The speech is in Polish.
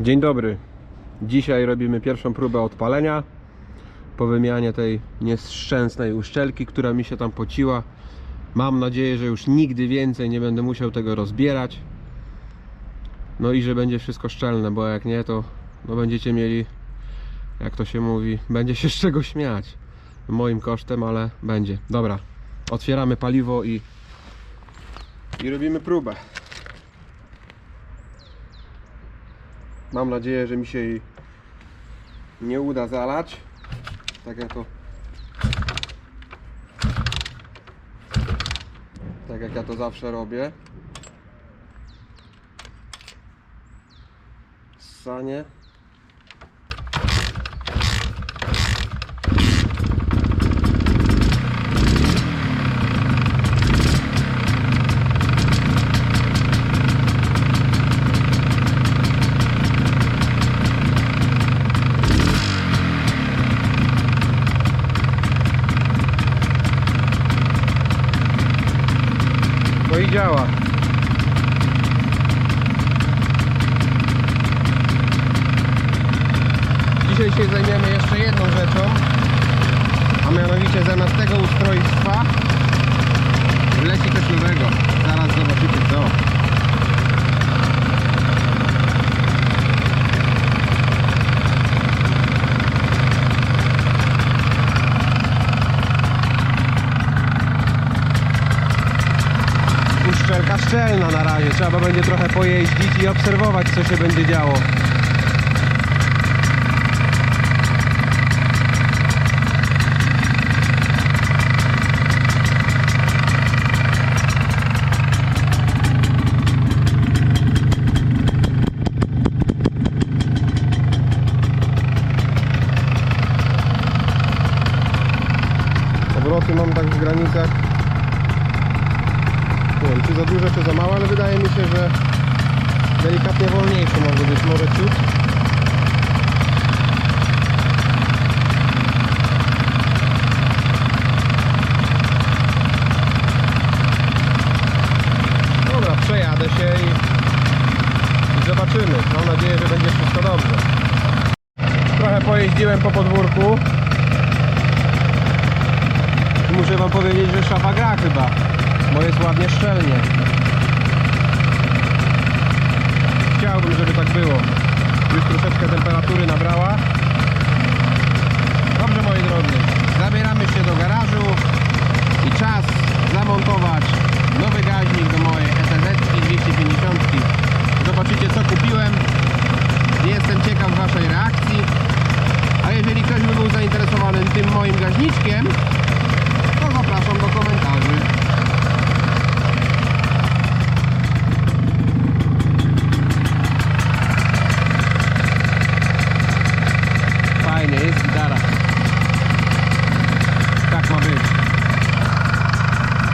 Dzień dobry. Dzisiaj robimy pierwszą próbę odpalenia po wymianie tej nieszczęsnej uszczelki, która mi się tam pociła. Mam nadzieję, że już nigdy więcej nie będę musiał tego rozbierać. No i że będzie wszystko szczelne, bo jak nie, to no będziecie mieli, jak to się mówi, będzie się z czego śmiać. Moim kosztem, ale będzie. Dobra, otwieramy paliwo i, i robimy próbę. Mam nadzieję, że mi się jej nie uda zalać. Tak jak to. Tak jak ja to zawsze robię. Sanie. No i działa. Dzisiaj się zajmiemy jeszcze jedną rzeczą, a mianowicie zamiast tego ustrojstwa wleci coś nowego. Zaraz zobaczycie co. Uszczelka szczelna na razie. Trzeba będzie trochę pojeździć i obserwować co się będzie działo. Obroty mam tak w granicach nie wiem, czy za duże, czy za małe, ale wydaje mi się, że delikatnie wolniejsze może być, może ciut. Dobra, przejadę się i, i zobaczymy. Mam nadzieję, że będzie wszystko dobrze. Trochę pojeździłem po podwórku. Muszę wam powiedzieć, że szafa gra chyba bo jest ładnie szczelnie. Chciałbym, żeby tak było. Już troszeczkę temperatury nabrała. Dobrze moi drodzy, zabieramy się do garażu i czas zamontować nowy gaźnik do mojej ETZ 250. Zobaczycie co kupiłem. Jestem ciekaw waszej reakcji. A jeżeli ktoś by był zainteresowany tym moim gaźniczkiem,